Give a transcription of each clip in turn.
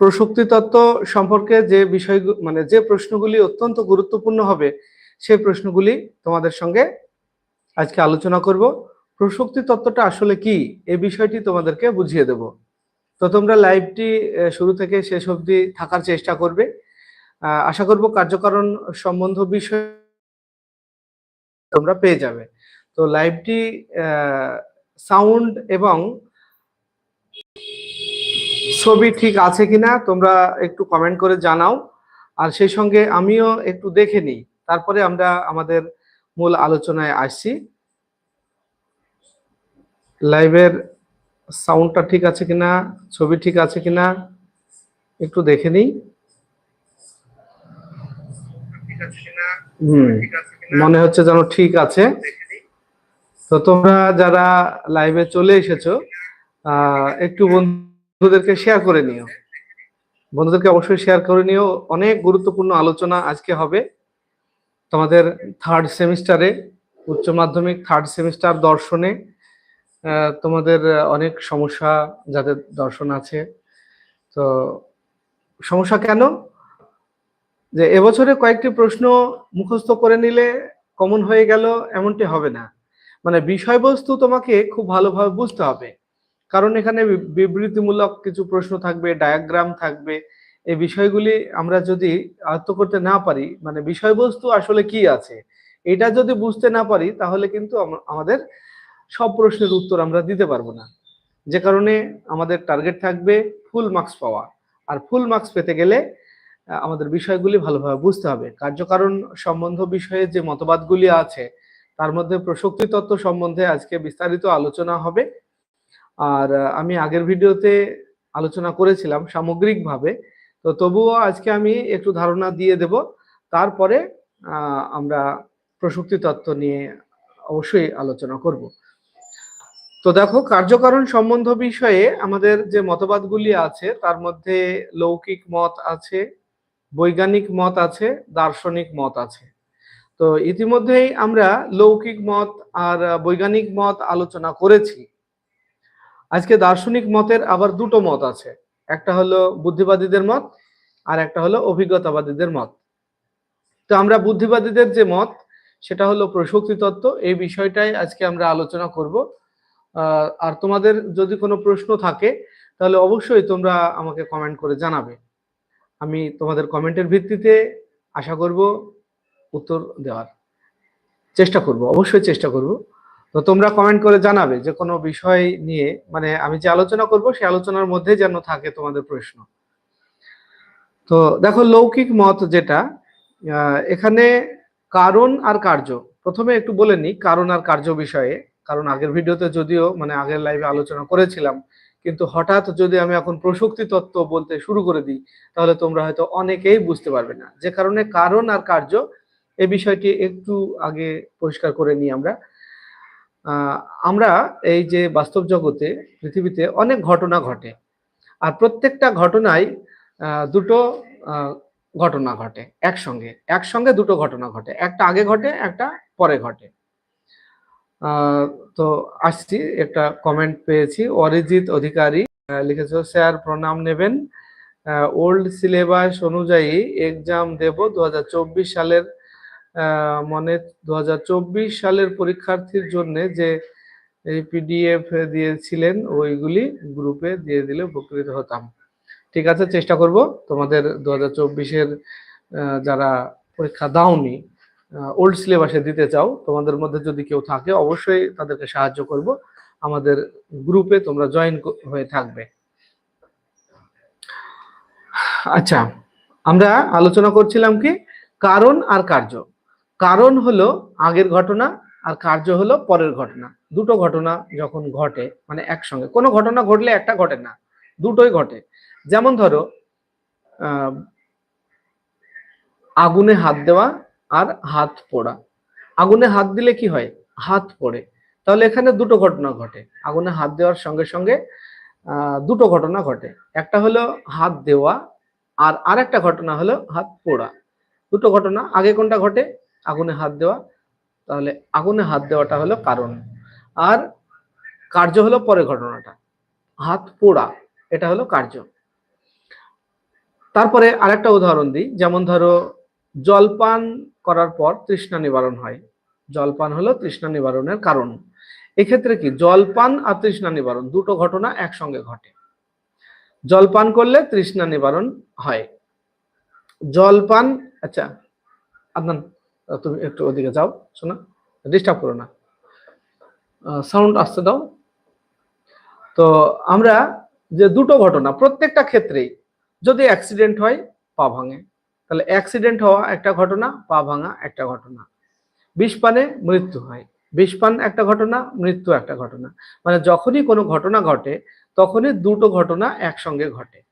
প্রসক্তি তত্ত্ব সম্পর্কে যে বিষয় মানে যে প্রশ্নগুলি অত্যন্ত গুরুত্বপূর্ণ হবে, সেই প্রশ্নগুলি তোমাদের সঙ্গে আজকে আলোচনা করব। প্রসক্তি তত্ত্বটা আসলে কি? এই বিষয়টি তোমাদেরকে বুঝিয়ে দেব। তো তোমরা লাইভটি শুরু থেকে শেষ অবধি থাকার চেষ্টা করবে। আশা করব কার্যকারণ সম্বন্ধ বিষয় তোমরা পেয়ে যাবে। তো লাইভটি সাউন্ড এবং ছবি ঠিক আছে কিনা তোমরা একটু কমেন্ট করে জানাও। আর সেই সঙ্গে আমিও একটু দেখে নিই। তারপরে আমরা আমাদের মূল আলোচনায় আসছি। লাইভের সাউন্ডটা ঠিক আছে কিনা? ছবি ঠিক আছে কিনা? একটু দেখে নিই। হুম, মনে হচ্ছে যেন ঠিক আছে। তো তোমরা যারা লাইভে চলে এসেছ একটু বন্ধুদেরকে শেয়ার করে নিও। বন্ধুদেরকে অবশ্যই শেয়ার করে নিও। অনেক গুরুত্বপূর্ণ আলোচনা আজকে হবে। তোমাদের থার্ড সেমিস্টারে উচ্চ মাধ্যমিক থার্ড সেমিস্টার দর্শনে তোমাদের অনেক সমস্যা যাদের দর্শন আছে। তো সমস্যা কেন? যে এবছরে কয়েকটি প্রশ্ন মুখস্থ করে নিলে কমন হয়ে গেল, এমনটি হবে না। মানে বিষয়বস্তু তোমাকে খুব ভালোভাবে বুঝতে হবে। কারণ এখানে বিবৃতিমূলক কিছু প্রশ্ন থাকবে ডায়াগ্রাম থাকবে। এই বিষয়গুলি আমরা যদি আয়ত্ত করতে না পারি মানে বিষয়বস্তু আসলে কি আছে, এটা যদি বুঝতে না পারি, তাহলে কিন্তু আমাদের সব প্রশ্নের উত্তর আমরা দিতে পারব না। যে কারণে আমাদের টার্গেট থাকবে ফুল মার্কস পাওয়া। আর ফুল মার্কস পেতে গেলে আমাদের বিষয়গুলি ভালোভাবে বুঝতে হবে। কার্যকারণ সম্বন্ধ বিষয়ে যে মতবাদগুলি আছে, তার মধ্যে প্রসক্তি তত্ত্ব সম্বন্ধে আজকে বিস্তারিত আলোচনা হবে। আর আমি আগের ভিডিওতে আলোচনা করেছিলাম সামগ্রিকভাবে। তো তবুও আজকে আমি একটু ধারণা দিয়ে দেব। তারপরে আমরা প্রসক্তি তত্ত্ব নিয়ে অবশ্যই আলোচনা করব। তো দেখো, কার্যকারণ সম্বন্ধ বিষয়ে আমাদের যে মতবাদগুলি আছে, তার মধ্যে লৌকিক মত আছে, বৈজ্ঞানিক মত আছে, দার্শনিক মত আছে। তো ইতিমধ্যেই আমরা লৌকিক মত আর বৈজ্ঞানিক মত আলোচনা করেছি। আজকে দার্শনিক মতের আবার দুটো মত আছে। একটা হলো বুদ্ধিবাদীদের মত, আর একটা হলো অভিজ্ঞতাবাদীদের মত। তো আমরা বুদ্ধিবাদীদের যে মত, সেটা হলো প্রসক্তি তত্ত্ব, এই বিষয়টাই আজকে আমরা আলোচনা করব। আর তোমাদের যদি কোনো প্রশ্ন থাকে, তাহলে অবশ্যই তোমরা আমাকে কমেন্ট করে জানাবে। আমি তোমাদের কমেন্টের ভিত্তিতে আশা করব উত্তর দেওয়ার চেষ্টা করব, অবশ্যই চেষ্টা করব। তো তোমরা কমেন্ট করে জানাবে যে কোনো বিষয় নিয়ে মানে আমি যে আলোচনা করব সেই আলোচনার মধ্যে যেন থাকে তোমাদের প্রশ্ন। তো দেখো লৌকিক মত যেটা এখানে কারণ আর কার্য। প্রথমে একটু বলে নিই কারণ আর কার্য বিষয়ে, কারণ আগের ভিডিওতে যদিও মানে আগের লাইভে আলোচনা করেছিলাম, কিন্তু হঠাৎ যদি আমি এখন প্রসক্তি তত্ত্ব বলতে শুরু করে দিই, তাহলে তোমরা হয়তো অনেকেই বুঝতে পারবে না। যে কারণে কারণ আর কার্য এই বিষয়টি একটু আগে পরিষ্কার করে নিই আমরা। আমরা এই যে বাস্তব জগতে, পৃথিবীতে অনেক ঘটনা ঘটে। আর প্রত্যেকটা ঘটনায় দুটো ঘটনা ঘটে একসঙ্গে। একসঙ্গে দুটো ঘটনা ঘটে। একটা আগে ঘটে, একটা পরে ঘটে। তো আসছি, একটা কমেন্ট পেয়েছি। অরিজিৎ অধিকারী লিখেছ, স্যার, প্রণাম নেবেন। ওল্ড সিলেবাস অনুযায়ী এক্সাম দেব। দু হাজার চব্বিশ সালের মানে দু হাজার চব্বিশ সালের পরীক্ষার্থীর জন্য যে পিডিএফ দিয়েছিলেন, ওইগুলি গ্রুপে দিয়ে দিলে উপকৃত হতাম। ঠিক আছে, চেষ্টা করব তোমাদের দু হাজার যারা পরীক্ষা দাওনি ওল্ড সিলেবাসে দিতে চাও, তোমাদের মধ্যে যদি কেউ থাকে, অবশ্যই তাদেরকে সাহায্য করব। আমাদের গ্রুপে তোমরা জয়েন হয়ে থাকবে। আচ্ছা আমরা আলোচনা করছিলাম কি, কারণ আর কার্য। কারণ হলো আগের ঘটনা আর কার্য হলো পরের ঘটনা। দুটো ঘটনা যখন ঘটে মানে একসঙ্গে, কোনো ঘটনা ঘটলে একটা ঘটে না, দুটোই ঘটে। যেমন ধরো আগুনে হাত দেওয়া আর হাত পোড়া। আগুনে হাত দিলে কি হয়? হাত পড়ে। তাহলে এখানে দুটো ঘটনা ঘটে। আগুনে হাত দেওয়ার সঙ্গে সঙ্গে দুটো ঘটনা ঘটে। একটা হলো হাত দেওয়া আর আরেকটা ঘটনা হলো হাত পোড়া। দুটো ঘটনা, আগে কোনটা ঘটে? আগুনে হাত দেওয়া, তাহলে আগুনে হাত দেওয়াটা হলো কারণ। আর কার্য হলো পরে ঘটনাটা। হাত পোড়া, এটা হলো কার্য। তারপরে আরেকটা উদাহরণ দিই, যেমন ধরো জলপান করার পর তৃষ্ণা নিবারণ হয়। জলপান হলো তৃষ্ণা নিবারণের কারণ। এক্ষেত্রে কি, জলপান আর তৃষ্ণা নিবারণ, দুটো ঘটনা একসঙ্গে ঘটে। জলপান করলে তৃষ্ণা নিবারণ হয়। জলপান আচ্ছা আদনান। তুমি একটু ওদিকে যাও, শোনা ডিস্টার্ব করো না। সাউন্ড আসতে দাও। তো আমরা যে দুটো ঘটনা, প্রত্যেকটা ক্ষেত্রেই যদি অ্যাক্সিডেন্ট হয়, পা ভাঙে। তাহলে অ্যাক্সিডেন্ট হওয়া একটা ঘটনা, পা ভাঙা একটা ঘটনা। বিষপানে মৃত্যু হয়। বিষপান একটা ঘটনা, মৃত্যু একটা ঘটনা। মানে যখনই কোনো ঘটনা ঘটে, তখনই দুটো ঘটনা একসঙ্গে ঘটে।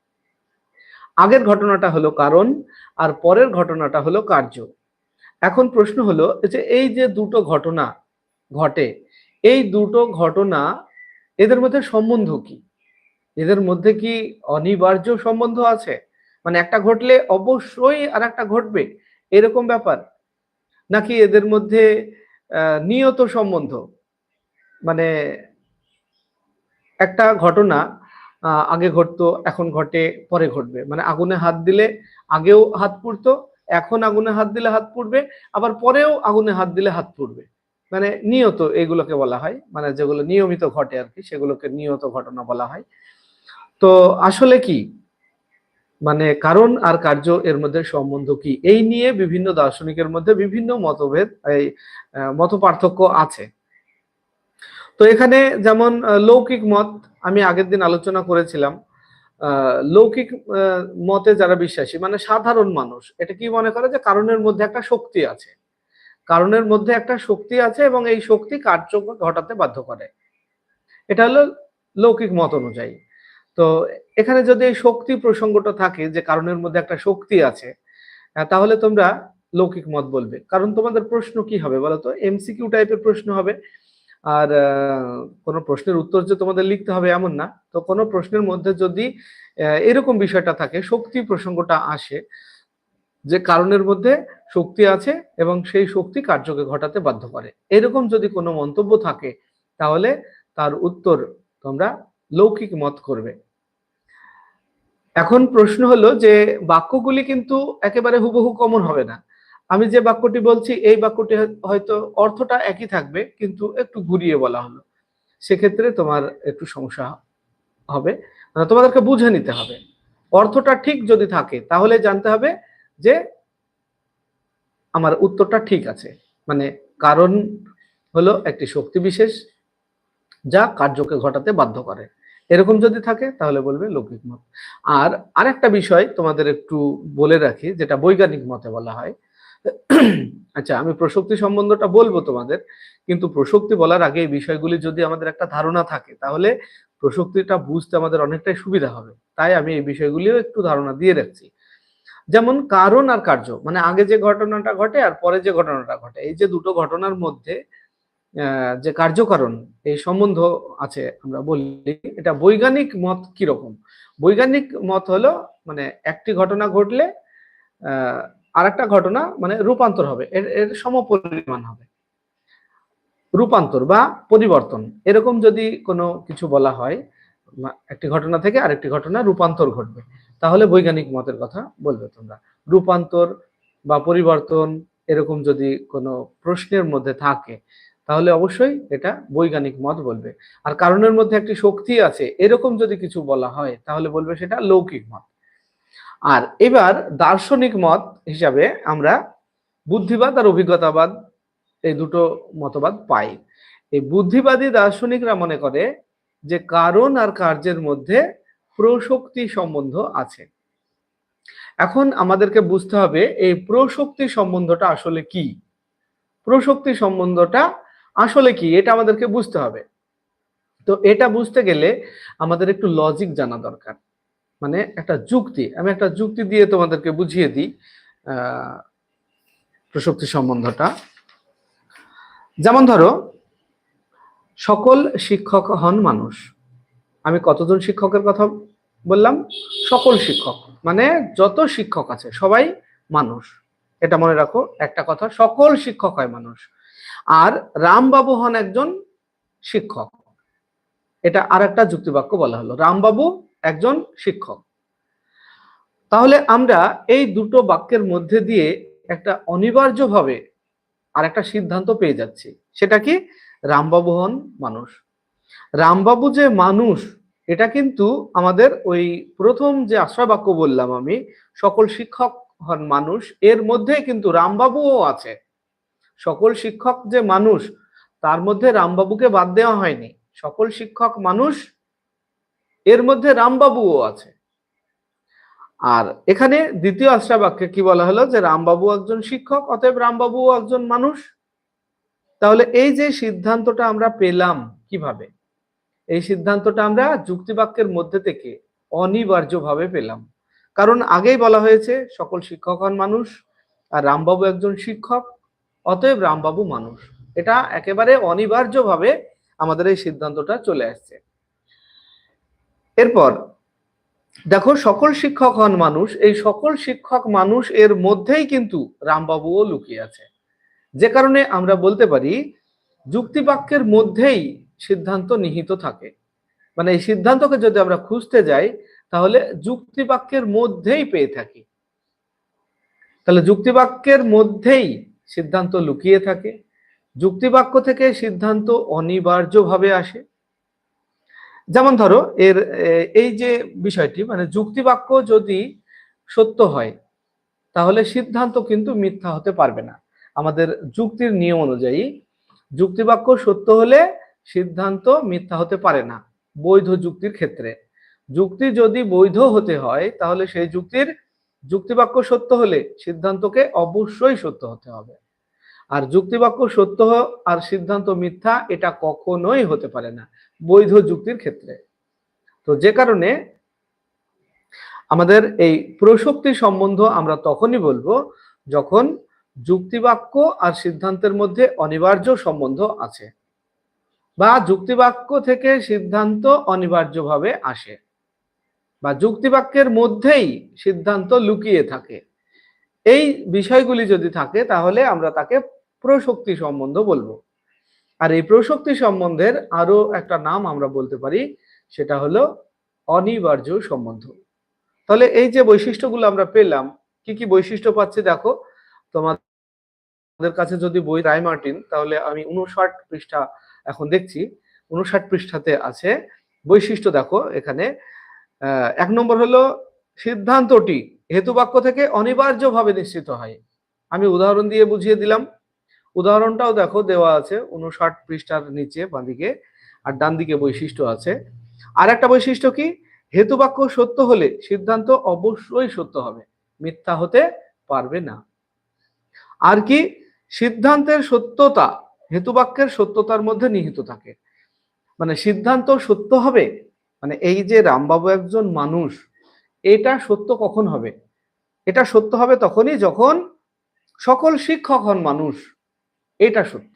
আগের ঘটনাটা হলো কারণ, আর পরের ঘটনাটা হলো কার্য। এখন প্রশ্ন হলো যে এই যে দুটো ঘটনা ঘটে, এই দুটো ঘটনা এদের মধ্যে সম্বন্ধ কি? এদের মধ্যে কি অনিবার্য সম্বন্ধ আছে? মানে একটা ঘটলে অবশ্যই আর একটা ঘটবে, এরকম ব্যাপার? নাকি এদের মধ্যে নিয়ত সম্বন্ধ? মানে একটা ঘটনা আগে ঘটতো, এখন ঘটে, পরে ঘটবে। মানে আগুনে হাত দিলে আগেও হাত পুড়তো এখন আগুনে হাত দিলে হাত পুড়বে, আবার পরেও আগুনে হাত দিলে হাত পুড়বে। মানে নিয়ত এগুলোকে বলা হয় মানে যেগুলো নিয়মিত ঘটে আর কি, সেগুলোকে নিয়ত ঘটনা বলা হয়। তো আসলে কি? মানে কারণ আর কার্য এর মধ্যে সম্বন্ধ কি? এই নিয়ে বিভিন্ন দার্শনিকের মধ্যে বিভিন্ন মতভেদ, এই মত পার্থক্য আছে। তো এখানে যেমন লৌকিক মত আমি আগের দিন আলোচনা করেছিলাম। লৌকিক মতে যারা বিশ্বাসী মানে সাধারণ মানুষ, এটা কি মনে করে যে কারণের মধ্যে একটা শক্তি আছে? কারণের মধ্যে একটা শক্তি আছে এবং এই শক্তি কার্য ঘটাতে বাধ্য করে। এটা হলো লৌকিক মত অনুযায়ী। তো এখানে যদি এই শক্তি প্রসঙ্গটা থাকে যে কারণের মধ্যে একটা শক্তি আছে তাহলে তোমরা লৌকিক মত বলবে। কারণ তোমাদের প্রশ্ন কি হবে বলো বলতো এমসিকিউ টাইপের প্রশ্ন হবে। আর কোনো প্রশ্নের উত্তর যে তোমাদের লিখতে হবে এমন না। তো কোনো প্রশ্নের মধ্যে যদি এরকম বিষয়টা থাকে, শক্তি প্রসঙ্গটা আসে, যে কারণের মধ্যে শক্তি আছে এবং সেই শক্তি কার্যকে ঘটাতে বাধ্য করে। এরকম যদি কোনো মন্তব্য থাকে, তাহলে তার উত্তর তোমরা লৌকিক মত করবে। এখন প্রশ্ন হলো যে, বাক্যগুলি কিন্তু একেবারে হুবহু কমন হবে না। আমি যে বাক্যটি বলছি, এই বাক্যটি হয়তো অর্থটা একই থাকবে, কিন্তু একটু ঘুরিয়ে বলা হলো। সেক্ষেত্রে তোমার একটু সমস্যা হবে। মানে তোমাদেরকে বুঝে নিতে হবে। অর্থটা ঠিক যদি থাকে, তাহলে জানতে হবে যে আমার উত্তরটা ঠিক আছে। মানে কারণ হলো একটি শক্তি বিশেষ যা কার্যকে ঘটাতে বাধ্য করে। এরকম যদি থাকে, তাহলে বলবে লৌকিক মত। আর আরেকটা বিষয় তোমাদের একটু বলে রাখি, যেটা বৈজ্ঞানিক মতে বলা হয় আচ্ছা আমি প্রসক্তি সম্বন্ধটা বলব তোমাদের। কিন্তু প্রসক্তি বলার আগে এই বিষয়গুলি যদি আমাদের একটা ধারণা থাকে, তাহলে প্রসক্তিটা বুঝতে আমাদের অনেকটাই সুবিধা হবে। তাই আমি এই বিষয়গুলিও একটু ধারণা দিয়ে রাখছি। যেমন কারণ আর কার্য মানে আগে যে ঘটনাটা ঘটে আর পরে যে ঘটনাটা ঘটে। এই যে দুটো ঘটনার মধ্যে যে কার্যকারণ, এই সম্বন্ধ আছে, আমরা বলি। এটা বৈজ্ঞানিক মত কীরকম? বৈজ্ঞানিক মত হলো মানে একটি ঘটনা ঘটলে আর একটা ঘটনা মানে রূপান্তর হবে। এর এর সমপরিমাণ হবে। রূপান্তর বা পরিবর্তন, এরকম যদি কোনো কিছু বলা হয় একটি ঘটনা থেকে আরেকটি ঘটনা রূপান্তর ঘটবে। তাহলে বৈজ্ঞানিক মতের কথা বলবে তোমরা। রূপান্তর বা পরিবর্তন এরকম যদি কোনো প্রশ্নের মধ্যে থাকে, তাহলে অবশ্যই এটা বৈজ্ঞানিক মত বলবে। আর কারণের মধ্যে একটি শক্তি আছে, এরকম যদি কিছু বলা হয়, তাহলে বলবে সেটা লৌকিক মত। আর এবার দার্শনিক মত হিসাবে আমরা বুদ্ধিবাদ আর অভিজ্ঞতাবাদ এই দুটো মতবাদ পাই। এই বুদ্ধিবাদী দার্শনিকরা মনে করে যে কারণ আর কার্যের মধ্যে প্রশক্তি সম্বন্ধ আছে। এখন আমাদেরকে বুঝতে হবে এই প্রশক্তি সম্বন্ধটা আসলে কি? প্রশক্তি সম্বন্ধটা আসলে কি? এটা আমাদেরকে বুঝতে হবে। তো এটা বুঝতে গেলে আমাদের একটু লজিক জানা দরকার। মানে একটা যুক্তি। আমি একটা যুক্তি দিয়ে তোমাদেরকে বুঝিয়ে দিই প্রশক্তি সম্বন্ধটা। যেমন ধরো, সকল শিক্ষক হন মানুষ। আমি কতজন শিক্ষকের কথা বললাম? সকল শিক্ষক। মানে যত শিক্ষক আছে, সবাই মানুষ। এটা মনে রাখো, একটা কথা, সকল শিক্ষক হয় মানুষ। আর রামবাবু হন একজন শিক্ষক। এটা আর একটা যুক্তিবাক্য বলা হলো। রামবাবু একজন শিক্ষক। তাহলে আমরা এই দুটো বাক্যের মধ্যে দিয়ে একটা অনিবার্যভাবে আর একটা সিদ্ধান্ত পেয়ে যাচ্ছি। সেটা কি? রামবাবু হন মানুষ। রামবাবু যে মানুষ, এটা কিন্তু আমাদের ওই প্রথম যে আশ্রয় বাক্য বললাম আমি, সকল শিক্ষক হন মানুষ, এর মধ্যে কিন্তু রামবাবুও আছে। সকল শিক্ষক যে মানুষ, তার মধ্যে রামবাবুকে বাদ দেওয়া হয়নি। সকল শিক্ষক মানুষ এর মধ্যে রামবাবুও আছে। আর এখানে দ্বিতীয় আশ্রয় বাক্যে কি বলা হলো? যে রামবাবু একজন শিক্ষক, অতএব রামবাবুও একজন মানুষ। তাহলে এই যে সিদ্ধান্তটা আমরা পেলাম কীভাবে? এই সিদ্ধান্তটা আমরা যুক্তিবাক্যের মধ্যে থেকে অনিবার্যভাবে পেলাম। কারণ আগেই বলা হয়েছে, সকল শিক্ষক হন মানুষ, আর রামবাবু একজন শিক্ষক, অতএব রামবাবু মানুষ। এটা একেবারে অনিবার্যভাবে আমাদের এই সিদ্ধান্তটা চলে আসছে। এরপর, দেখো সকল শিক্ষক হন মানুষ, এই সকল শিক্ষক মানুষ এর মধ্যেই কিন্তু রামবাবুও লুকিয়ে আছে। যে কারণে আমরা বলতে পারি, যুক্তিবাক্যের মধ্যেই সিদ্ধান্ত নিহিত থাকে। মানে এই সিদ্ধান্তকে যদি আমরা খুঁজতে যাই, তাহলে যুক্তিবাক্যের মধ্যেই পেয়ে থাকি। তাহলে যুক্তিবাক্যের মধ্যেই সিদ্ধান্ত লুকিয়ে থাকে। যুক্তিবাক্য থেকে সিদ্ধান্ত অনিবার্যভাবে আসে। যেমন ধরো, এর এই যে বিষয়টি মানে যুক্তিবাক্য যদি সত্য হয়, তাহলে সিদ্ধান্ত কিন্তু মিথ্যা হতে পারবে না। আমাদের যুক্তির নিয়ম অনুযায়ী যুক্তিবাক্য সত্য হলে সিদ্ধান্ত মিথ্যা হতে পারে না, বৈধ যুক্তির ক্ষেত্রে। যুক্তি যদি বৈধ হতে হয়, তাহলে সেই যুক্তির যুক্তিবাক্য সত্য হলে সিদ্ধান্তকে অবশ্যই সত্য হতে হবে। আর যুক্তিবাক্য সত্য আর সিদ্ধান্ত মিথ্যা, এটা কখনোই হতে পারে না। বৈধ যুক্তির ক্ষেত্রে। তো যে কারণে আমাদের এই প্রসক্তি সম্বন্ধ আমরা তখনই বলব যখন যুক্তিবাক্য আর সিদ্ধান্তের মধ্যে অনিবার্য সম্বন্ধ আছে বা যুক্তিবাক্য থেকে সিদ্ধান্ত অনিবার্যভাবে আসে বা যুক্তিবাক্যের মধ্যেই সিদ্ধান্ত লুকিয়ে থাকে। এই বিষয়গুলি যদি থাকে তাহলে আমরা তাকে প্রশক্তি সম্বন্ধ বলব। আর এই প্রশক্তি সম্বন্ধের আরও একটা নাম আমরা বলতে পারি, সেটা হলো অনিবার্য সম্বন্ধ। তাহলে এই যে বৈশিষ্ট্যগুলো আমরা পেলাম, কি কি বৈশিষ্ট্য পাচ্ছি দেখো? তোমাদের কাছে যদি বই রায় মার্টিন, তাহলে আমি উনষাট পৃষ্ঠা এখন দেখছি। উনষাট পৃষ্ঠাতে আছে বৈশিষ্ট্য দেখো এখানে। এক নম্বর হলো সিদ্ধান্তটি হেতুবাক্য থেকে অনিবার্যভাবে নিশ্চিত হয়। আমি উদাহরণ দিয়ে বুঝিয়ে দিলাম। উদাহরণটাও দেখো, দেওয়া আছে উনষাট পৃষ্ঠার নিচে বাঁদিকে, আর ডান দিকে বৈশিষ্ট্য আছে। আর একটা বৈশিষ্ট্য কি? হেতুবাক্য সত্য হলে সিদ্ধান্ত অবশ্যই সত্য হবে, মিথ্যা হতে পারবে না। আর কি? সিদ্ধান্তের সত্যতা, হেতুবাক্যের সত্যতার মধ্যে নিহিত থাকে। মানে সিদ্ধান্ত সত্য হবে? মানে এই যে রামবাবু একজন মানুষ, এটা সত্য কখন হবে? এটা সত্য হবে তখনই যখন সকল শিক্ষক হন মানুষ। এটা সত্য।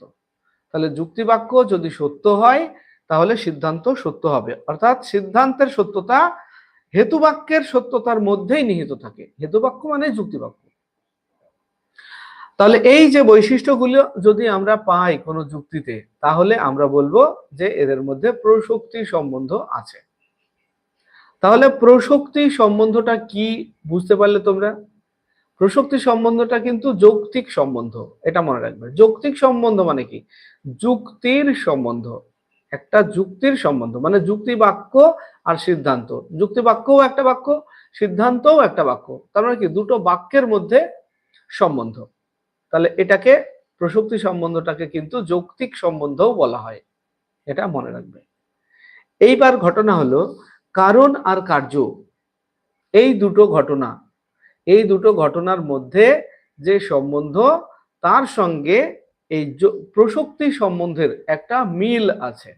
তাহলে যুক্তিবাক্য যদি সত্য হয়, তাহলে সিদ্ধান্ত সত্য হবে। অর্থাৎ সিদ্ধান্তের সত্যতা হেতুবাক্যের সত্যতার মধ্যেই নিহিত থাকে। হেতুবাক্য মানে যুক্তিবাক্য। তাহলে এই যে বৈশিষ্ট্যগুলো যদি আমরা পাই কোনো যুক্তিতে, তাহলে আমরা বলব যে এদের মধ্যে প্রশক্তি সম্বন্ধ আছে। তাহলে প্রশক্তি সম্বন্ধটা কি, বুঝতে পারলে তোমরা? প্রশক্তি সম্বন্ধটা কিন্তু যৌক্তিক সম্বন্ধ, এটা মনে রাখবে। যৌক্তিক সম্বন্ধ মানে কি? যুক্তির সম্বন্ধ, একটা যুক্তির সম্বন্ধ মানে যুক্তি বাক্য আর সিদ্ধান্ত। যুক্তি বাক্যও একটা বাক্য, সিদ্ধান্তও একটা বাক্য। তার মানে কি? দুটো বাক্যের মধ্যে সম্বন্ধ। তাহলে এটাকে প্রসক্তি সম্বন্ধটাকে কিন্তু যৌক্তিক সম্বন্ধও বলা হয়, এটা মনে রাখবে। এইবার ঘটনা হলো, কারণ আর কার্য। এই দুটো ঘটনা এই দুটো ঘটনার মধ্যে যে সম্বন্ধ, তার সঙ্গে এই প্রসক্তি সম্বন্ধের একটা মিল আছে।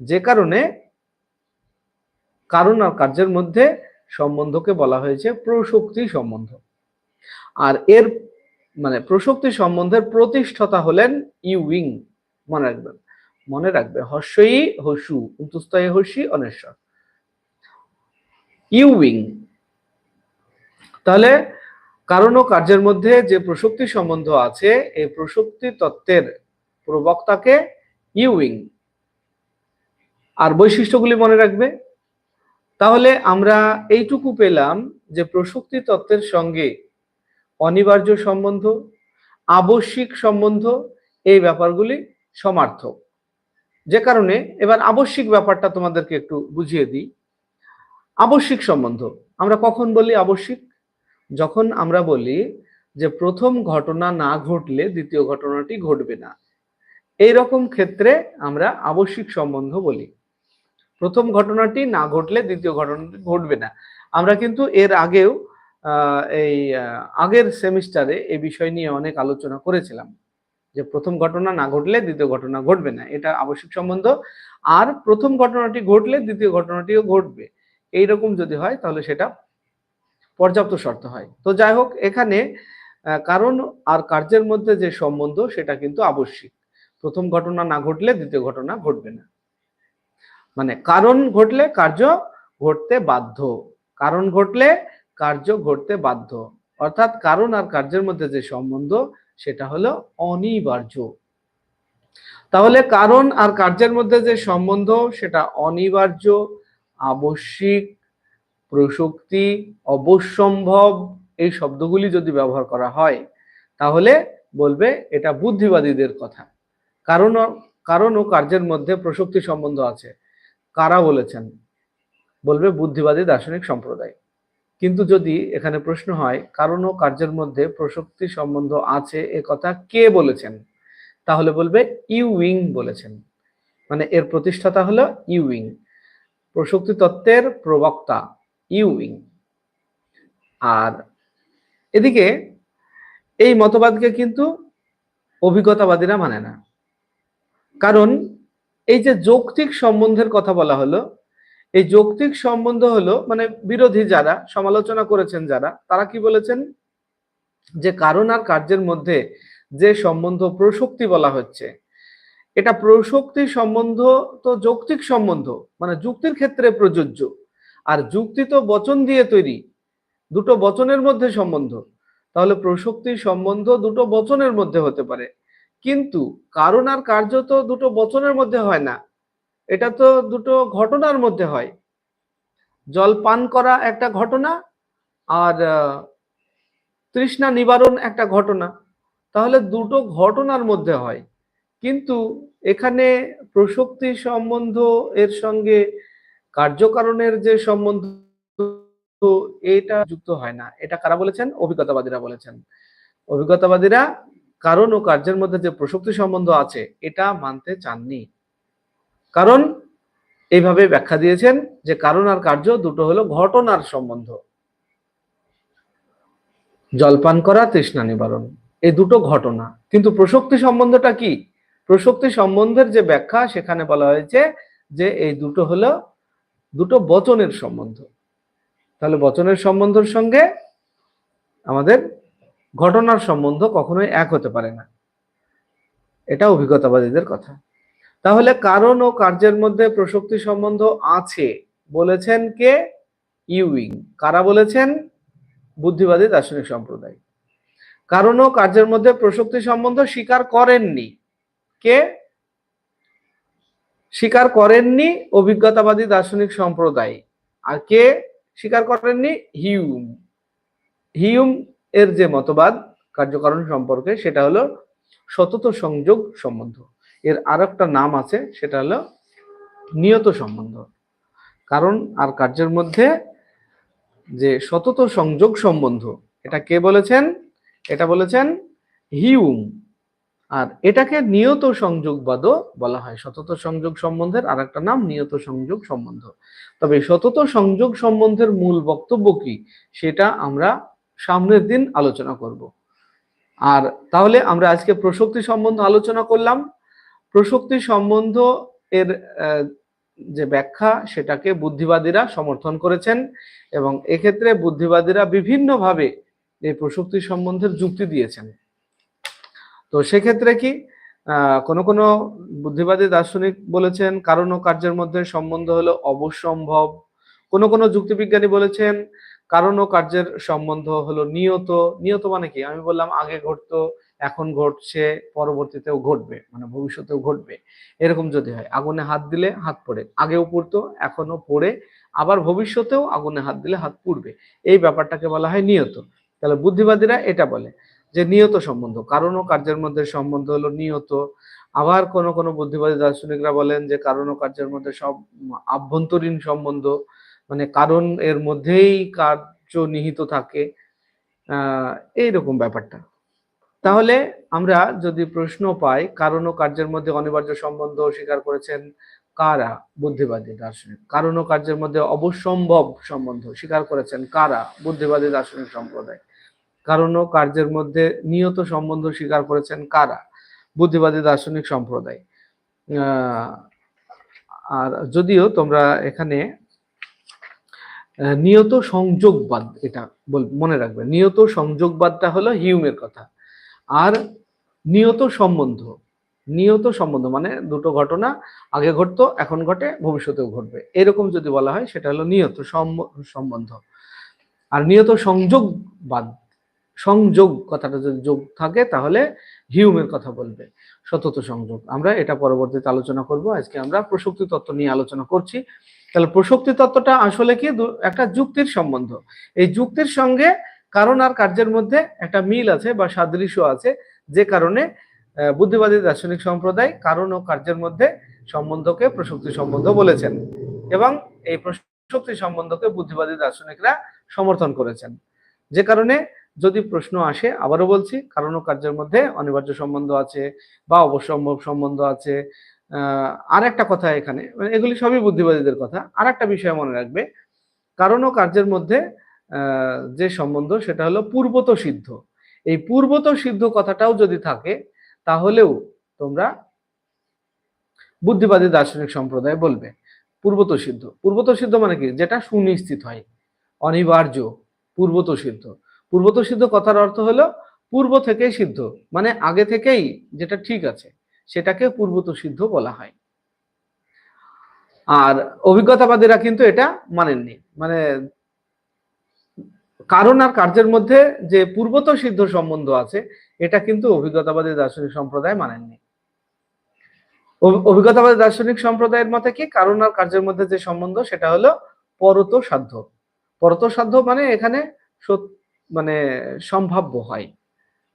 যে কারণে কারণ আর কার্যের মধ্যে সম্বন্ধকে বলা হয়েছে প্রসক্তি সম্বন্ধ। আর এর মানে প্রসক্তি সম্বন্ধের প্রতিষ্ঠাতা হলেন ইউইং, মনে রাখবেন। মনে রাখবে হস্যই হসু উন্তুস্তয়ে হসি অনেশ্বর। ইউইং তাহলে কারণ ও কার্যের মধ্যে যে প্রসক্তি সম্বন্ধ আছে, এই প্রসক্তি তত্ত্বের প্রবক্তাকে ইউইং। আর বৈশিষ্ট্যগুলি মনে রাখবে? তাহলে আমরা এইটুকু পেলাম যে প্রসক্তি তত্ত্বের সঙ্গে অনিবার্য সম্বন্ধ, আবশ্যিক সম্বন্ধ, এই ব্যাপারগুলি সমার্থক। যে কারণে এবার আবশ্যিক ব্যাপারটা তোমাদেরকে একটু বুঝিয়ে দিই। আবশ্যিক সম্বন্ধ, আমরা কখন বলি আবশ্যিক? যখন আমরা বলি যে প্রথম ঘটনা না ঘটলে দ্বিতীয় ঘটনাটি ঘটবে না এই রকম ক্ষেত্রে আমরা আবশ্যিক সম্বন্ধ বলি। প্রথম ঘটনাটি না ঘটলে দ্বিতীয় ঘটনাটি ঘটবে না। আমরা কিন্তু এর আগেও এই আগের সেমিস্টারে এই বিষয় নিয়ে অনেক আলোচনা করেছিলাম যে প্রথম ঘটনা না ঘটলে দ্বিতীয় ঘটনা ঘটবে না, এটা আবশ্যিক সম্বন্ধ। আর প্রথম ঘটনাটি ঘটলে দ্বিতীয় ঘটনাটিও ঘটবে। এইরকম যদি হয় তাহলে সেটা পর্যাপ্ত শর্ত হয়। তো যাই হোক, এখানে কারণ আর কার্যের মধ্যে যে সম্বন্ধ, সেটা কিন্তু আবশ্যিক। প্রথম ঘটনা না ঘটলে দ্বিতীয় ঘটনা ঘটবে না। মানে কারণ ঘটলে কার্য ঘটতে বাধ্য। কারণ ঘটলে কার্য ঘটতে বাধ্য। অর্থাৎ কারণ আর কার্যের মধ্যে যে সম্বন্ধ, সেটা হলো অনিবার্য। তাহলে কারণ আর কার্যের মধ্যে যে সম্বন্ধ, সেটা অনিবার্য, আবশ্যিক প্রসক্তি অবশ্যম্ভব এই শব্দগুলি যদি ব্যবহার করা হয়, তাহলে বলবে এটা বুদ্ধিবাদীদের কথা। কারণ কারণ ও কার্যের মধ্যে প্রসক্তি সম্বন্ধ আছে। কারা বলেছেন? বলবে বুদ্ধিবাদী দার্শনিক সম্প্রদায়। কিন্তু যদি এখানে প্রশ্ন হয়, কারণ ও কার্যের মধ্যে প্রসক্তি সম্বন্ধ আছে এ কথা কে বলেছেন? তাহলে বলবে ইউইং বলেছেন। মানে এর প্রতিষ্ঠাতা হলো ইউইং। প্রসক্তি তত্ত্বের প্রবক্তা। ইউইং। আর এদিকে এই মতবাদকে কিন্তু অভিজ্ঞতাবাদীরা মানে না। কারণ এই যে যৌক্তিক সম্বন্ধের কথা বলা হলো, এই যৌক্তিক সম্বন্ধ হলো মানে বিরোধী যারা, সমালোচনা করেছেন যারা, তারা কি বলেছেন? যে কারণ আর কার্যের মধ্যে যে সম্বন্ধ প্রসক্তি বলা হচ্ছে, এটা প্রসক্তি সম্বন্ধ তো যৌক্তিক সম্বন্ধ মানে যুক্তির ক্ষেত্রে প্রযোজ্য। আর যুক্তি তো বচন দিয়ে তৈরি। দুটো বচনের মধ্যে সম্বন্ধ। তাহলে প্রসক্তি সম্বন্ধ দুটো বচনের মধ্যে হতে পারে। কিন্তু কারণ আর কার্য তো দুটো বচনের মধ্যে হয় না। এটা তো দুটো ঘটনার মধ্যে হয়। জল পান করা একটা ঘটনা আর তৃষ্ণা নিবারণ একটা ঘটনা। তাহলে দুটো ঘটনার মধ্যে হয়। কিন্তু এখানে প্রসক্তি সম্বন্ধ এর সঙ্গে কার্যকারণের যে সম্বন্ধ, এটা যুক্ত হয় না। এটা কারা বলেছেন? অভিজ্ঞতাবাদীরা বলেছেন। অভিজ্ঞতাবাদীরা কারণ ও কার্যের মধ্যে যে প্রসক্তি সম্বন্ধ আছে, এটা মানতে চাননি। কারণ এইভাবে ব্যাখ্যা দিয়েছেন যে কারণ আর কার্য দুটো হলো ঘটনার সম্বন্ধ। জলপান করা, তৃষ্ণা নিবারণ, এই দুটো ঘটনা। কিন্তু প্রসক্তি সম্বন্ধটা কি? প্রসক্তি সম্বন্ধের যে ব্যাখ্যা, সেখানে বলা হয়েছে যে এই দুটো হলো দুটো বচনের সম্বন্ধ। তাহলে বচনের সম্বন্ধের সঙ্গে আমাদের ঘটনার সম্বন্ধ কখনোই এক হতে পারে না। এটা অভিজ্ঞতাবাদীদের কথা। তাহলে কারণ ও কার্যের মধ্যে প্রসক্তি সম্বন্ধ আছে বলেছেন কে? ইউইং। কারা বলেছেন? বুদ্ধিবাদী দার্শনিক সম্প্রদায়। কারণ ও কার্যের মধ্যে প্রসক্তি সম্বন্ধ স্বীকার করেননি। কে? স্বীকার করেননি অভিজ্ঞতাবাদী দার্শনিক সম্প্রদায়। আর কে স্বীকার করেননি? হিউম। হিউম এর যে মতবাদ, কার্যকারণ সম্পর্কে, সেটা হলো সতত সংযোগ সম্বন্ধ। এর আর একটা নাম আছে, সেটা হলো নিয়ত সম্বন্ধ। কারণ আর কার্যের মধ্যে যে সতত সংযোগ সম্বন্ধ, এটা কে বলেছেন? এটা বলেছেন হিউম। আর এটাকে নিয়ত সংযোগবাদও বলা হয়। সতত সংযোগ সম্বন্ধের আর একটা নাম নিয়ত সংযোগ সম্বন্ধ। তবে সতত সংযোগ সম্বন্ধের মূল বক্তব্য কি, সেটা আমরা সামনের দিন আলোচনা করব। আর তাহলে আমরা আজকে প্রসক্তি সম্বন্ধ আলোচনা করলাম। প্রসক্তি সম্বন্ধ এর যে ব্যাখ্যা, সেটাকে বুদ্ধিবাদীরা সমর্থন করেছেন এবং এক্ষেত্রে বুদ্ধিবাদীরা বিভিন্নভাবে এই প্রসক্তি সম্বন্ধের যুক্তি দিয়েছেন। তো সেক্ষেত্রে কি কোন কোনো বুদ্ধিবাদী দার্শনিক বলেছেন, কারণ ও কার্যের মধ্যে সম্বন্ধ হলো অবশ্যম্ভব কোন কোন যুক্তিবিজ্ঞানী বলেছেন, কারণ ও কার্যের সম্বন্ধ হলো নিয়ত। নিয়ত মানে কি? আমি বললাম, আগে ঘটতো, এখন ঘটছে, পরবর্তীতেও ঘটবে মানে ভবিষ্যতেও ঘটবে। এরকম যদি হয়, আগুনে হাত দিলে হাত পড়ে, আগেও পড়তো এখনও পড়ে, আবার ভবিষ্যতেও আগুনে হাত দিলে হাত পুড়বে। এই ব্যাপারটাকে বলা হয় নিয়ত। তাহলে বুদ্ধিবাদীরা এটা বলে যে নিয়ত সম্বন্ধ। কারণ ও কার্যের মধ্যে সম্বন্ধ হলো নিয়ত। আবার কোন কোন বুদ্ধিবাদী দার্শনিকরা বলেন যে কারণ ও কার্যের মধ্যে সব আভ্যন্তরীণ সম্বন্ধ মানে কারণ এর মধ্যেই কার্য নিহিত থাকে। এইরকম ব্যাপারটা। তাহলে আমরা যদি প্রশ্ন পাই, কারণ ও কার্যের মধ্যে অনিবার্য সম্বন্ধ স্বীকার করেছেন কারা? বুদ্ধিবাদী দার্শনিক। কারণ ও কার্যের মধ্যে অবসম্ভব সম্বন্ধ স্বীকার করেছেন কারা? বুদ্ধিবাদী দার্শনিক সম্প্রদায়। কারণ ও কার্যের মধ্যে নিয়ত সম্বন্ধ স্বীকার করেছেন কারা? বুদ্ধিবাদী দার্শনিক সম্প্রদায়। আর যদিও তোমরা এখানে নিয়ত সংযোগবাদ এটা মনে রাখবে। নিয়ত সংযোগবাদটা হলো হিউমের কথা। আর নিয়ত সম্বন্ধ নিয়ত সম্বন্ধ মানে দুটো ঘটনা, আগে ঘটতো, এখন ঘটে, ভবিষ্যতেও ঘটবে। এরকম যদি বলা হয়, সেটা হলো নিয়ত সম্বন্ধ। আর নিয়ত সংযোগবাদ সংযোগ কথাটা যদি যোগ থাকে, তাহলে হিউমের কথা বলবে। সতত সংযোগ। আমরা এটা পরবর্তীতে আলোচনা করব। আজকে আমরা প্রসক্তি তত্ত্ব নিয়ে আলোচনা করছি। তাহলে প্রসক্তি তত্ত্বটা আসলে কি? একটা যুক্তির সম্বন্ধ। এই যুক্তির সঙ্গে কারণ আর কার্যের মধ্যে একটা মিল আছে বা সাদৃশ্য আছে, যে কারণে বুদ্ধিবাদী দার্শনিক সম্প্রদায় কারণ ও কার্যের মধ্যে সম্বন্ধকে প্রসক্তি সম্বন্ধ বলেছেন এবং এই প্রসক্তি সম্বন্ধকে বুদ্ধিবাদী দার্শনিকরা সমর্থন করেছেন। যে কারণে যদি প্রশ্ন আসে, আবারও বলছি, কারণ কার্যের মধ্যে অনিবার্য সম্বন্ধ আছে বা অবসম্ভব সম্বন্ধ আছে। আর একটা কথা এখানে মানে এগুলি সবই বুদ্ধিবাদীদের কথা। আর একটা বিষয় মনে রাখবে, কারণ কার্যের মধ্যে যে সম্বন্ধ সেটা হলো পূর্বত সিদ্ধ। এই পূর্বত সিদ্ধ কথাটাও যদি থাকে, তাহলেও তোমরা বুদ্ধিবাদী দার্শনিক সম্প্রদায় বলবে, পূর্বত সিদ্ধ। পূর্বত সিদ্ধ মানে কি? যেটা সুনিশ্চিত হয়, অনিবার্য, পূর্বত সিদ্ধ। পূর্বত সিদ্ধ কথার অর্থ হলো পূর্ব থেকেই সিদ্ধ মানে আগে থেকেই যেটা ঠিক আছে, সেটাকে পূর্বত সিদ্ধ বলা হয়। আর অভিজ্ঞতাবাদীরা কিন্তু এটা মানেননি। মানে কারণ আর কার্যের মধ্যে যে পূর্বত সিদ্ধ সম্বন্ধ আছে, এটা কিন্তু অভিজ্ঞতাবাদী দার্শনিক সম্প্রদায় মানেননি। অভিজ্ঞতাবাদী দার্শনিক সম্প্রদায়ের মতে কি, কারণ আর কার্যের মধ্যে যে সম্বন্ধ, সেটা হলো পরত সাধ্য পরত সাধ্য মানে এখানে মানে সম্ভাব্য হয়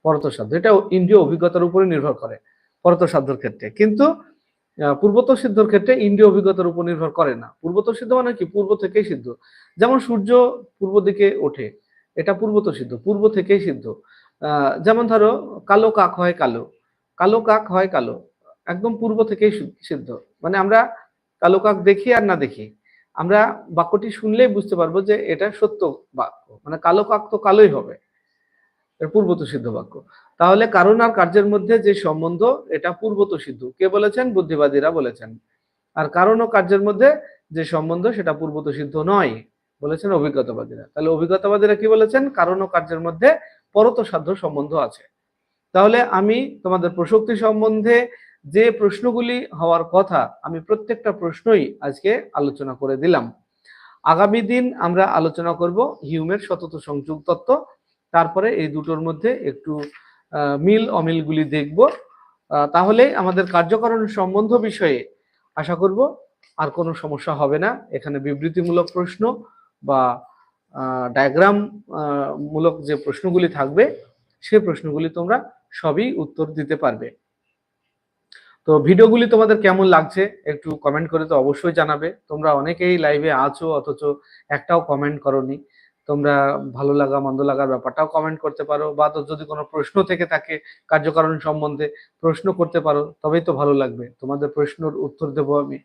পরত সাধ্য এটা ইন্দ্রিয় অভিজ্ঞতার উপরে নির্ভর করে পরত সাধ্যর ক্ষেত্রে। কিন্তু পূর্বত সিদ্ধর ক্ষেত্রে ইন্দ্রিয় অভিজ্ঞতার উপর নির্ভর করে না। পূর্বত সিদ্ধ মানে কি? পূর্ব থেকেই সিদ্ধ। যেমন সূর্য পূর্ব দিকে ওঠে, এটা পূর্বত সিদ্ধ পূর্ব থেকেই সিদ্ধ। যেমন ধরো, কালো কাক হয় কালো কালো কাক হয় কালো, একদম পূর্ব থেকেই সিদ্ধ। মানে আমরা কালো কাক দেখি আর না দেখি। আমরা বাক্যটি শুনলেই বুঝতে পারব যে এটা সত্য বাক্য মানে কালো কাক তো কালোই হবে পূর্বত সিদ্ধ বাক্য। তাহলে কারণ আর কার্যের মধ্যে যে সম্বন্ধ, এটা পূর্বত সিদ্ধ কে বলেছেন? বুদ্ধিবাদীরা বলেছেন। আর কারণ ও কার্যের মধ্যে যে সম্বন্ধ, সেটা পূর্বত সিদ্ধ নয়, বলেছেন অভিজ্ঞতাবাদীরা। তাহলে অভিজ্ঞতাবাদীরা কি বলেছেন? কারণ ও কার্যের মধ্যে পরত সাধ্য সম্বন্ধ আছে। তাহলে আমি তোমাদের প্রসক্তি সম্বন্ধে যে প্রশ্নগুলি হওয়ার কথা আমি প্রত্যেকটা প্রশ্নই আজকে আলোচনা করে দিলাম। আগামী দিন আমরা আলোচনা করব হিউমের সতত সংযোগ তত্ত্ব। তারপরে এই দুটোর মধ্যে একটু মিল অমিলগুলি দেখব। তাহলে আমাদের কার্যকরণ সম্বন্ধ বিষয়ে আশা করব আর কোনো সমস্যা হবে না। এখানে বিবৃতিমূলক প্রশ্ন বা ডায়াগ্রাম মূলক যে প্রশ্নগুলি থাকবে, সে প্রশ্নগুলি তোমরা সবই উত্তর দিতে পারবে। তো ভিডিওগুলি তোমাদের কেমন লাগছে একটু কমেন্ট করে তো অবশ্যই জানাবে। তোমরা অনেকেই লাইভে আছো, অথচ একটাও কমেন্ট করনি। তোমরা ভালো লাগা, মন্দ লাগার ব্যাপারটাও কমেন্ট করতে পারো, বা তো যদি কোনো প্রশ্ন থেকে থাকে কার্যকারণ সম্বন্ধে প্রশ্ন করতে পারো, তবেই তো ভালো লাগবে। তোমাদের প্রশ্নের উত্তর দেবো আমি।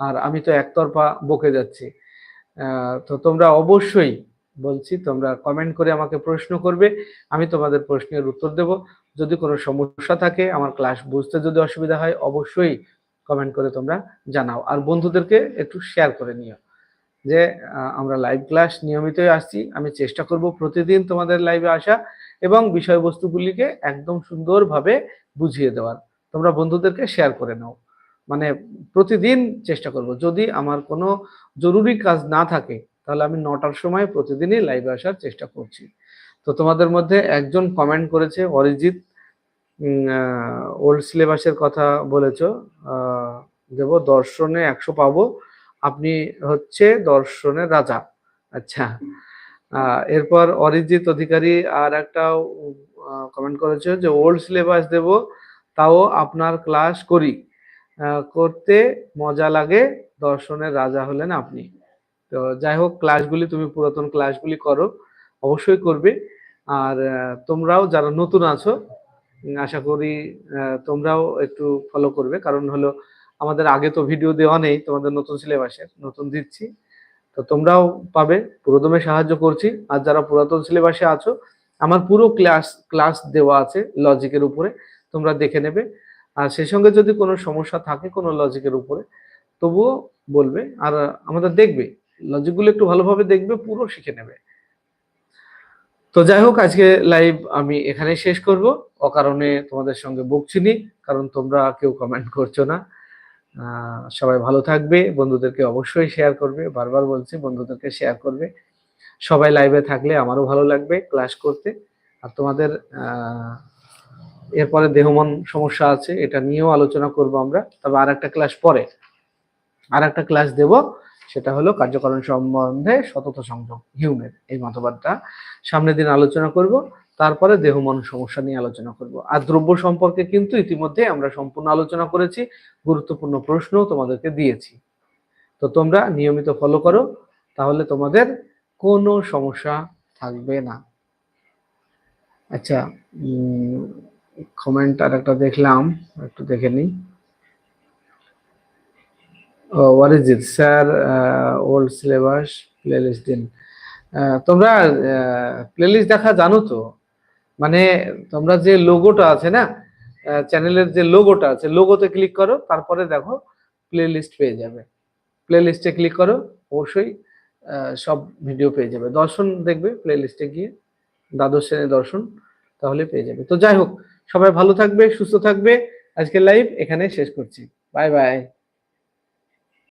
আর আমি তো একতরফা বকে যাচ্ছি। তো তোমরা অবশ্যই বলছি, তোমরা কমেন্ট করে আমাকে প্রশ্ন করবে, আমি তোমাদের প্রশ্নের উত্তর দেব। যদি কোনো সমস্যা থাকে, আমার ক্লাস বুঝতে যদি অসুবিধা হয়, অবশ্যই কমেন্ট করে তোমরা জানাও। আর বন্ধুদেরকে একটু শেয়ার করে নিও যে আমরা লাইভ ক্লাস নিয়মিতই আসছি। আমি চেষ্টা করব প্রতিদিন তোমাদের লাইভে আসা এবং বিষয়বস্তুগুলিকে একদম সুন্দরভাবে বুঝিয়ে দেওয়ার। তোমরা বন্ধুদেরকে শেয়ার করে নাও। মানে প্রতিদিন চেষ্টা করব। যদি আমার কোনো জরুরি কাজ না থাকে, তাহলে আমি নটার সময় প্রতিদিনই লাইভে আসার চেষ্টা করছি। তো তোমাদের মধ্যে একজন কমেন্ট করেছে, অরিজিৎ ওল্ড সিলেবাসের কথা বলেছ দেব, দর্শনে একশো পাবো, আপনি হচ্ছে দর্শনের রাজা। আচ্ছা এরপর অরিজিৎ অধিকারী আর একটা কমেন্ট করেছে যে ওল্ড সিলেবাস দেব, তাও আপনার ক্লাস করি। করতে মজা লাগে দর্শনের রাজা হলেন আপনি। তো যাই হোক ক্লাসগুলি তুমি পুরাতন ক্লাসগুলি করো। অবশ্যই করবে। আর তোমরাও যারা নতুন আছো আশা করি তোমরাও একটু ফলো করবে। কারণ হলো, আমাদের আগে তো ভিডিও দেওয়া নেই, তোমাদের নতুন সিলেবাসের নতুন দিচ্ছি। তো তোমরাও পাবে, পুরোদমে সাহায্য করছি। আর যারা পুরাতন সিলেবাসে আছো, আমার পুরো ক্লাস ক্লাস দেওয়া আছে লজিকের উপরে, তোমরা দেখে নেবে। আর সেই সঙ্গে যদি কোনো সমস্যা থাকে কোনো লজিকের উপরে, তবুও বলবে। আর আমাদের দেখবে লজিকগুলো একটু ভালোভাবে দেখবে, পুরো শিখে নেবে। তো যাই হোক, আজকে লাইভ আমি এখানে শেষ করব। অকারণে তোমাদের সঙ্গে বকছিনি কারণ তোমরা কেউ কমেন্ট করছ না। সবাই ভালো থাকবে, বন্ধুদেরকে অবশ্যই শেয়ার করবে, বারবার বলছি, বন্ধুদেরকে শেয়ার করবে। সবাই লাইভে থাকলে আমারও ভালো লাগবে ক্লাস করতে। আর তোমাদের এরপরে দেহমন সমস্যা আছে, এটা নিয়েও আলোচনা করব আমরা। তবে আর একটা ক্লাস পরে আর একটা ক্লাস দেব। সেটা হলো কার্যকরণ সম্বন্ধে সতত সংযোগ হিউমের এই মতবাদটা। সামনের দিন আলোচনা করব, তারপরে দেহ, মন সমস্যা নিয়ে আলোচনা করব। আর দ্রব্য সম্পর্কে কিন্তু ইতিমধ্যে আমরা সম্পূর্ণ আলোচনা করেছি, গুরুত্বপূর্ণ প্রশ্ন তোমাদেরকে দিয়েছি। তো তোমরা নিয়মিত ফলো করো, তাহলে তোমাদের কোনো সমস্যা থাকবে না। আচ্ছা কমেন্ট আর একটা দেখলাম, একটু দেখে নিই। What is sir old syllabus playlist দিন। তোমরা প্লেলিস্ট দেখা জানো তো? মানে তোমরা যে লোগোটা আছে না চ্যানেলের যে লোগোটা আছে, লোগোতে ক্লিক করো, তারপরে দেখো প্লেলিস্ট পেয়ে যাবে। প্লেলিস্টে ক্লিক করো, অবশ্যই সব ভিডিও পেয়ে যাবে। দর্শন দেখবে প্লেলিস্টে গিয়ে, দ্বাদশ শ্রেণির দর্শন, তাহলে পেয়ে যাবে। তো যাই হোক, সবাই ভালো থাকবে, সুস্থ থাকবে। আজকের লাইভ এখানে শেষ করছি। Bye bye